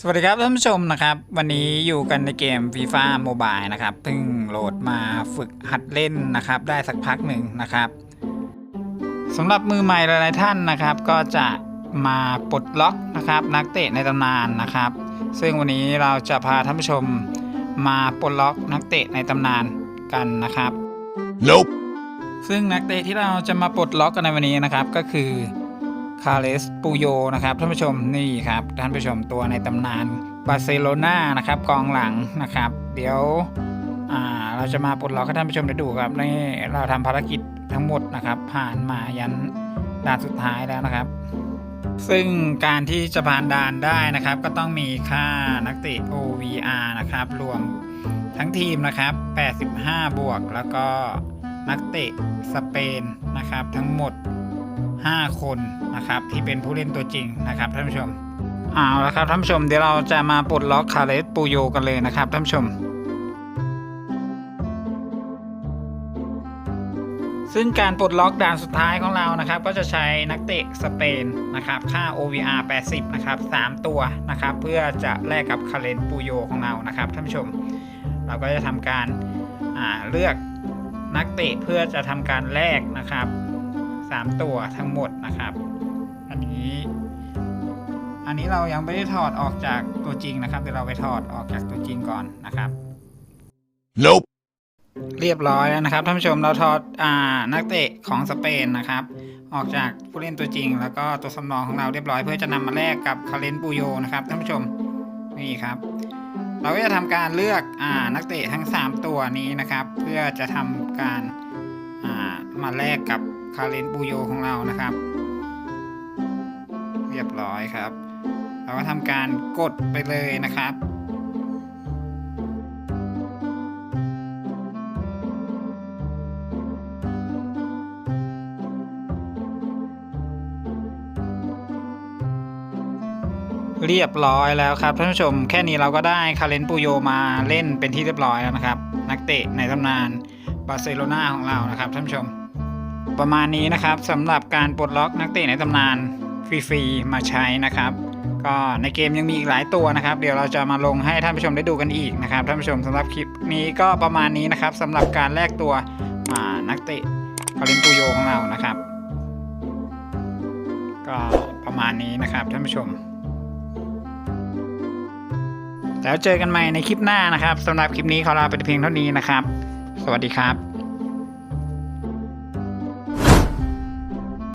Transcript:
สวัสดีครับท่านผู้ชมนะครับ วันนี้อยู่กันในเกม FIFA Mobile นะครับเพิ่งโหลดมาฝึกหัดเล่นนะครับ ได้สักพักหนึ่งนะครับสำหรับมือใหม่หลายๆท่านนะครับ ก็จะมาปลดล็อกนะครับ นักเตะในตำนานนะครับ ซึ่งวันนี้เราจะพาท่านผู้ชมมาปลดล็อกนักเตะในตำนานกันนะครับ Nope. ซึ่งนักเตะที่เราจะมาปลดล็อกกันในวันนี้นะครับก็คือ คาเลสปูโยนะครับท่านผู้ชมนี่ครับท่านผู้ชมตัวในตำนานบาร์เซโลนานะครับกองหลังนะครับ เดี๋ยวเราจะมาปลดล็อกให้ท่านผู้ชมได้ดูครับนี่เราทำภารกิจทั้งหมดนะครับ ผ่านมายันด่านสุดท้ายแล้วนะครับ ซึ่งการที่จะผ่านด่านได้นะครับ ก็ต้องมีค่านักเตะ OVR นะครับรวมทั้งทีมนะครับ 85 บวก แล้วก็นักเตะสเปนนะครับทั้งหมด 5 คนนะครับที่เป็นผู้เล่นตัวจริงนะครับท่านผู้ชมเอาละครับท่านผู้ชมเดี๋ยวเราจะมาปลดล็อกคาเลสปูโยกันเลยนะครับท่านผู้ชม ซึ่งการปลดล็อกด่านสุดท้ายของเรานะครับ ก็จะใช้นักเตะสเปนนะครับค่า OVR 80นะครับ3ตัวนะครับ เพื่อจะแลกกับคาเลนปูโยของเรานะครับท่านผู้ชม เราก็จะทำการเลือกนักเตะเพื่อจะทำการแลกนะครับ 3 ตัวทั้งหมดนะครับ อันนี้ อันนี้เรายังไม่ได้ถอดออกจากตัวจริงนะครับ เดี๋ยวเราไปถอดออกจากตัวจริงก่อนนะครับ Nope. เรียบร้อยแล้วนะครับท่านผู้ชมเราถอดอ่านักเตะของสเปนนะครับ ออกจากผู้เล่นตัวจริง แล้วก็ตัวสำรองของเราเรียบร้อยเพื่อจะนำมาแลกกับคาเลนปูโยนะครับท่านผู้ชมนี่ครับ เราก็จะทำการเลือกอ่านักเตะทั้ง 3 ตัวนี้นะครับ เพื่อจะทำการอ่ามาแลกกับ คาเลนปูโยของเรานะครับ เรียบร้อยครับ เราก็ทำการกดไปเลยนะครับเรียบร้อยแล้วครับท่านผู้ชมแค่นี้เราก็ได้คาเลนปูโยมาเล่นเป็นที่เรียบร้อยแล้วนะครับ นักเตะในตำนานบาร์เซโลนาของเรานะครับท่านผู้ชม ประมาณนี้นะครับสำหรับการปลดล็อกนักเตะในตำนานฟรีๆมาใช้นะครับ ก็ในเกมยังมีอีกหลายตัวนะครับ เดี๋ยวเราจะมาลงให้ท่านผู้ชมได้ดูกันอีกนะครับท่านผู้ชมสำหรับคลิปนี้ก็ประมาณนี้นะครับสำหรับการแลกตัวอ่านักเตะคาเลนปูโยของเรานะครับ ก็ประมาณนี้นะครับท่านผู้ชม แล้วเจอกันใหม่ในคลิปหน้านะครับสำหรับคลิปนี้ขอลาไปเพียงเท่านี้นะครับ สวัสดีครับ